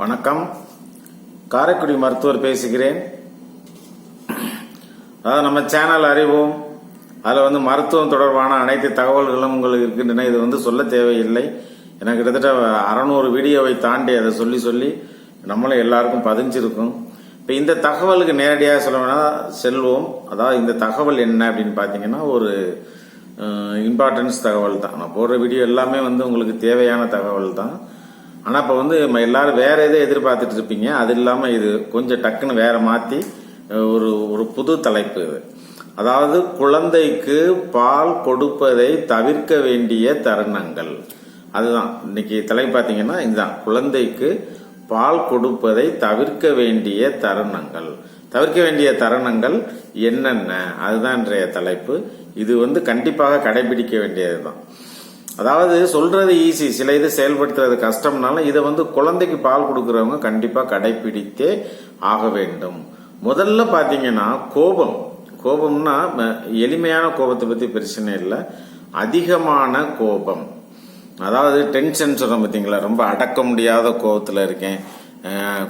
வணக்கம். காரைக்குடி மருத்துவர் பேசுகிறேன். அதாவது நம்ம சேனல் அறிவோம். அதில் வந்து மருத்துவம் தொடர்பான அனைத்து தகவல்களும் உங்களுக்கு இருக்கின்றன. இது வந்து சொல்ல தேவையில்லை. எனக்கு கிட்டத்தட்ட அறநூறு வீடியோவை தாண்டி அதை சொல்லி சொல்லி நம்மளும் எல்லாருக்கும் பதிஞ்சிருக்கும். இப்போ இந்த தகவலுக்கு நேரடியாக சொல்லணும்னா செல்வோம். அதாவது இந்த தகவல் என்ன அப்படின்னு பார்த்தீங்கன்னா ஒரு இம்பார்ட்டன்ஸ் தகவல் தான். நான் போடுற வீடியோ எல்லாமே வந்து உங்களுக்கு தேவையான தகவல் தான். ஆனால் இப்போ வந்து நம்ம எல்லாரும் வேற எதை எதிர்பார்த்துட்டு இருப்பீங்க? அது இல்லாமல் இது கொஞ்சம் டக்குன்னு வேற மாற்றி ஒரு ஒரு புது தலைப்பு இது. அதாவது குழந்தைக்கு பால் கொடுப்பதை தவிர்க்க வேண்டிய தருணங்கள். அதுதான். இன்னைக்கு தலைப்பு பார்த்தீங்கன்னா இதுதான். குழந்தைக்கு பால் கொடுப்பதை தவிர்க்க வேண்டிய தருணங்கள். தவிர்க்க வேண்டிய தருணங்கள் என்னென்ன? அதுதான் இன்றைய தலைப்பு. இது வந்து கண்டிப்பாக கடைபிடிக்க வேண்டியதுதான். அதாவது சொல்றது ஈஸி சில இது செயல்படுத்துறது கஷ்டம்னாலும் இதை வந்து குழந்தைக்கு பால் கொடுக்கறவங்க கண்டிப்பா கடைபிடித்தே ஆக வேண்டும். முதல்ல பாத்தீங்கன்னா கோபம். கோபம்னா ம- எளிமையான கோபத்தை பத்தி பிரச்சனை இல்லை. அதிகமான கோபம். அதாவது டென்ஷன் சொல்றோம் பார்த்தீங்களா ரொம்ப அடக்க முடியாத கோபத்தில் இருக்கேன்.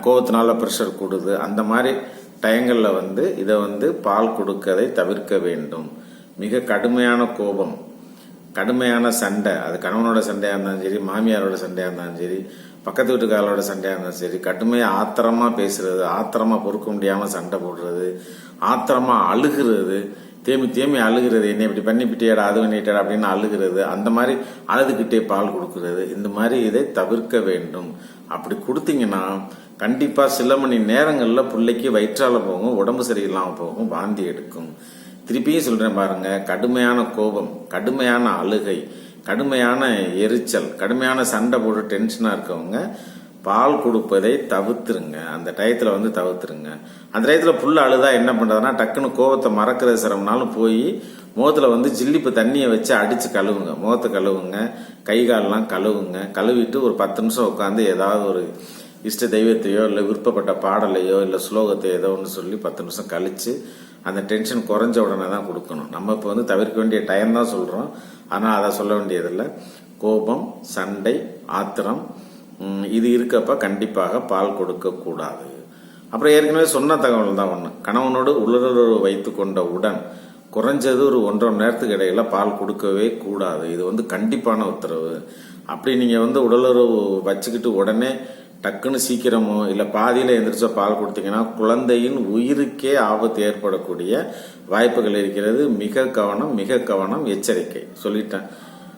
கோபத்தினால ப்ரெஷர் கூடுது. அந்த மாதிரி டயங்களில் வந்து இதை வந்து பால் கொடுக்கதை தவிர்க்க வேண்டும். மிக கடுமையான கோபம். கடுமையான சண்டை. அது கணவனோட சண்டையாக இருந்தாலும் சரி மாமியாரோட சண்டையாக இருந்தாலும் சரி பக்கத்து வீட்டுக்காரோட சண்டையாக இருந்தாலும் சரி கடுமையாக ஆத்திரமா பேசுறது ஆத்திரமா பொறுக்க முடியாமல் சண்டை போடுறது ஆத்திரமா அழுகிறது தேமி தேமி அழுகிறது என்னை இப்படி பண்ணிவிட்டியாடா அது பண்ணிட்டாடா அப்படின்னு அழுகிறது அந்த மாதிரி அழுதுகிட்டே பால் கொடுக்கிறது இந்த மாதிரி இதை தவிர்க்க வேண்டும். அப்படி கொடுத்தீங்கன்னா கண்டிப்பா சில மணி நேரங்களில் பிள்ளைக்கு வயிற்றால போகும் உடம்பு சரியில்லாமல் போகும் வாந்தி எடுக்கும். திருப்பியும் சொல்கிறேன் பாருங்க. கடுமையான கோபம் கடுமையான அழுகை கடுமையான எரிச்சல் கடுமையான சண்டை போட்டு டென்ஷனாக இருக்கவங்க பால் கொடுப்பதை தவிர்த்துருங்க. அந்த டயத்தில் வந்து தவிர்த்துருங்க. அந்த டயத்தில் புல் அழுதா என்ன பண்ணுறதுனா டக்குன்னு கோபத்தை மறக்கிறது சிரமம்னாலும் போய் முகத்தில் வந்து ஜில்லிப்பு தண்ணியை வச்சு அடித்து கழுவுங்க. முகத்தை கழுவுங்க கை காலெல்லாம் கழுவுங்க. கழுவிட்டு ஒரு பத்து நிமிஷம் உட்காந்து ஏதாவது ஒரு இஷ்ட தெய்வத்தையோ இல்லை விருப்பப்பட்ட பாடலையோ இல்லை ஸ்லோகத்தையோ ஏதோ ஒன்று சொல்லி பத்து நிமிஷம் கழித்து அந்த டென்ஷன் குறைஞ்ச உடனே தான் கொடுக்கணும். நம்ம இப்போ வந்து தவிர்க்க வேண்டிய டைம் தான் சொல்கிறோம் ஆனால் அதை சொல்ல வேண்டியதில்லை. கோபம் சண்டை ஆத்திரம் இது இருக்கப்ப கண்டிப்பாக பால் கொடுக்கக்கூடாது அப்புறம் ஏற்கனவே சொன்ன தகவல் தான் ஒன்று கணவனோடு உடலுறவு வைத்து கொண்ட உடன் குறைஞ்சது ஒரு ஒன்றரை மணி நேரத்துக்கு இடையில பால் கொடுக்கவே கூடாது. இது வந்து கண்டிப்பான உத்தரவு. அப்படி நீங்கள் வந்து உடலுறவு வச்சுக்கிட்டு உடனே டக்குன்னு சீக்கிரமோ இல்லை பாதியில் எந்திரிச்சோ பால் கொடுத்தீங்கன்னா குழந்தையின் உயிருக்கே ஆபத்து ஏற்படக்கூடிய வாய்ப்புகள் இருக்கிறது. மிக கவனம் மிக கவனம் எச்சரிக்கை. சொல்லிட்டேன்.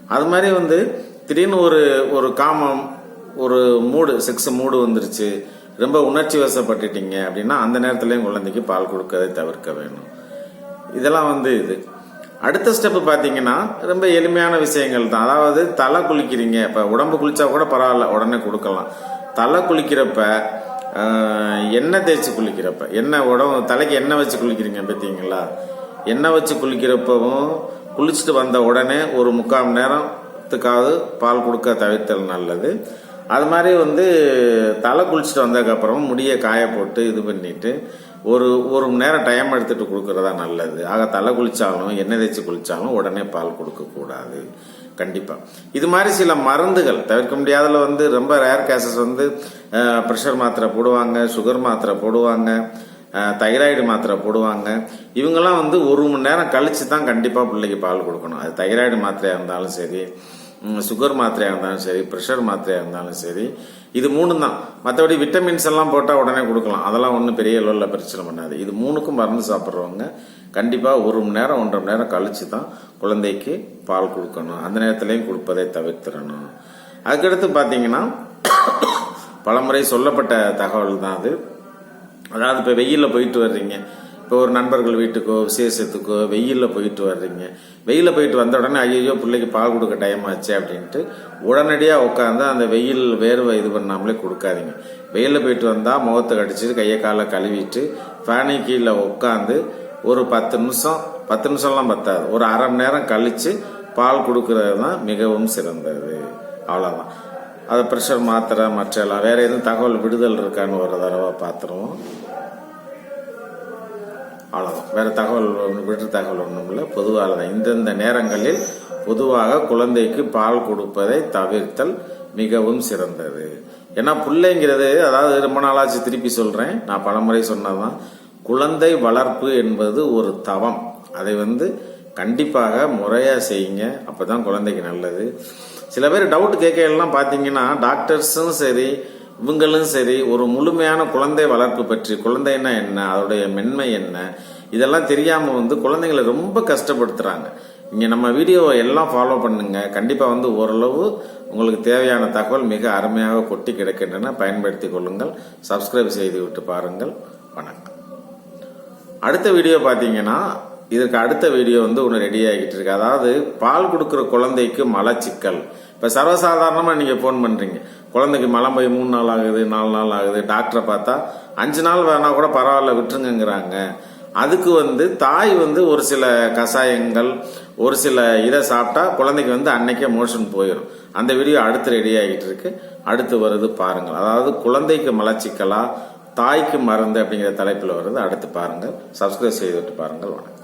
அது மாதிரி வந்து திடீர்னு ஒரு ஒரு காமம் ஒரு மூடு செக்ஸ் மூடு வந்துருச்சு. ரொம்ப உணர்ச்சி வசப்பட்டுட்டீங்க அப்படின்னா அந்த நேரத்துலையும் குழந்தைக்கு பால் கொடுக்கறதை தவிர்க்க வேணும். இதெல்லாம் வந்து இது. அடுத்த ஸ்டெப்பு பார்த்தீங்கன்னா ரொம்ப எளிமையான விஷயங்கள் தான். அதாவது தலை குளிக்கிறீங்க. இப்போ உடம்பு குளிச்சா கூட பரவாயில்ல. உடனே கொடுக்கலாம். தலை குளிக்கிறப்ப எண்ணெய் தேய்ச்சி குளிக்கிறப்ப எண்ணெய் உடம்பு தலைக்கு எண்ணெய் வச்சு குளிக்கிறீங்க பார்த்தீங்களா? எண்ணெய் வச்சு குளிக்கிறப்பவும் குளிச்சுட்டு வந்த உடனே ஒரு முக்கால் மணி நேரத்துக்காவது பால் கொடுக்க தவிர்த்தல் நல்லது. அது மாதிரி வந்து தலை குளிச்சுட்டு வந்ததுக்கப்புறம் முடியை காய போட்டு இது பண்ணிட்டு ஒரு ஒரு மணி நேரம் டைம் எடுத்துட்டு கொடுக்கறதா நல்லது. ஆக தலை குளிச்சாலும் எண்ணெய் தேய்ச்சி குளிச்சாலும் உடனே பால் கொடுக்கக்கூடாது கண்டிப்பாக இது மாதிரி சில மருந்துகள் தவிர்க்க முடியாததில் வந்து ரொம்ப ரேர் கேசஸ் வந்து ப்ரெஷர் மாத்திரை போடுவாங்க சுகர் மாத்திரை போடுவாங்க தைராய்டு மாத்திரை போடுவாங்க. இவங்கெல்லாம் வந்து ஒரு மணி நேரம் கழித்து தான் கண்டிப்பாக பிள்ளைக்கு பால் கொடுக்கணும். அது தைராய்டு மாத்திரையாக இருந்தாலும் சரி சுகர் மாத்திரையாக இருந்தாலும் சரி ப்ரெஷர் மாத்திரையாக இருந்தாலும் சரி இது மூணு தான். மற்றபடி விட்டமின்ஸ் எல்லாம் போட்டால் உடனே கொடுக்கலாம். அதெல்லாம் ஒன்றும் பெரிய அளவில் பிரச்சனை பண்ணாது. இது மூணுக்கும் மருந்து சாப்பிட்றவங்க கண்டிப்பாக ஒரு மணி நேரம் ஒன்றரை மணி நேரம் கழித்து தான் குழந்தைக்கு பால் கொடுக்கணும். அந்த நேரத்துலையும் கொடுப்பதை தவிர்த்திடணும். அதுக்கடுத்து பார்த்தீங்கன்னா பலமுறை சொல்லப்பட்ட தகவல் தான் அது. அதாவது இப்போ வெயிலில் போயிட்டு வர்றீங்க. இப்போ ஒரு நண்பர்கள் வீட்டுக்கோ விசேஷத்துக்கோ வெயிலில் போயிட்டு வர்றீங்க. வெயிலில் போயிட்டு வந்த உடனே ஐயோ பிள்ளைக்கு பால் கொடுக்க டைம் ஆச்சு அப்படின்ட்டு உடனடியாக உட்காந்து அந்த வெயில் வேர்வை இது பண்ணாமலே கொடுக்காதீங்க. வெயிலில் போயிட்டு வந்தால் முகத்தை கடிச்சிட்டு கையை காலை கழுவிட்டு ஃபேனு கீழே உட்காந்து ஒரு பத்து நிமிஷம் பத்து நிமிஷம்லாம் பத்தாது. ஒரு அரை மணி நேரம் கழித்து பால் கொடுக்கறது தான் மிகவும் சிறந்தது. அவ்வளோதான் அதை ப்ரெஷர் மாத்திரை மற்ற எல்லாம் வேறு எதுவும் தகவல் விடுதல் இருக்கான்னு ஒரு தடவை பார்த்துருவோம். அவ்வளோதான் வேறு தகவல் ஒண்ணு- விட்டு தகவல் ஒன்றும் இல்லை. பொதுவாக தான் இந்தந்த நேரங்களில் பொதுவாக குழந்தைக்கு பால் கொடுப்பதை தவிர்த்தல் மிகவும் சிறந்தது. ஏன்னா பிள்ளைங்கிறது அதாவது ரொம்ப நாளாச்சு திருப்பி சொல்கிறேன் நான் பலமுறை சொன்னதான் குழந்தை வளர்ப்பு என்பது ஒரு தவம். அதை வந்து கண்டிப்பாக முறையாக செய்யுங்க. அப்போ தான் குழந்தைக்கு நல்லது. சில பேர் டவுட் கேட்கலாம் பார்த்தீங்கன்னா டாக்டர்ஸும் சரி இவங்களும் சரி ஒரு முழுமையான குழந்தை வளர்ப்பு பற்றி குழந்தைன்னா என்ன அதோடைய மென்மை என்ன இதெல்லாம் தெரியாமல் வந்து குழந்தைங்களை ரொம்ப கஷ்டப்படுத்துகிறாங்க இங்கே நம்ம வீடியோவை எல்லாம் ஃபாலோ பண்ணுங்க. கண்டிப்பாக வந்து ஓரளவு உங்களுக்கு தேவையான தகவல் மிக அருமையாக கொட்டி கிடக்கின்றன. பயன்படுத்திக் கொள்ளுங்கள். சப்ஸ்கிரைப் செய்து விட்டு பாருங்கள். வணக்கம். அடுத்த வீடியோ பார்த்தீங்கன்னா இதற்கு அடுத்த வீடியோ வந்து ஒன்று ரெடி ஆகிட்டு இருக்கு. அதாவது பால் கொடுக்குற குழந்தைக்கு மலச்சிக்கல். இப்போ சர்வசாதாரணமாக நீங்கள் ஃபோன் பண்ணுறீங்க குழந்தைக்கு மலம் போய் மூணு நாள் ஆகுது நாலு நாள் ஆகுது டாக்டரை பார்த்தா அஞ்சு நாள் வேணால் கூட பரவாயில்ல விட்டுருங்கங்கிறாங்க. அதுக்கு வந்து தாய் வந்து ஒரு சில கஷாயங்கள் ஒரு சில இதை சாப்பிட்டா குழந்தைக்கு வந்து அன்னைக்கே மோஷன் போயிடும் அந்த வீடியோ அடுத்து ரெடி ஆகிட்டு இருக்கு. அடுத்து வருது பாருங்கள். அதாவது குழந்தைக்கு மலச்சிக்கலா தாய்க்கு மருந்து அப்படிங்கிற தலைப்பில் வருது. அடுத்து பாருங்கள். சப்ஸ்கிரைப் செய்துவிட்டு பாருங்கள். வணக்கம்.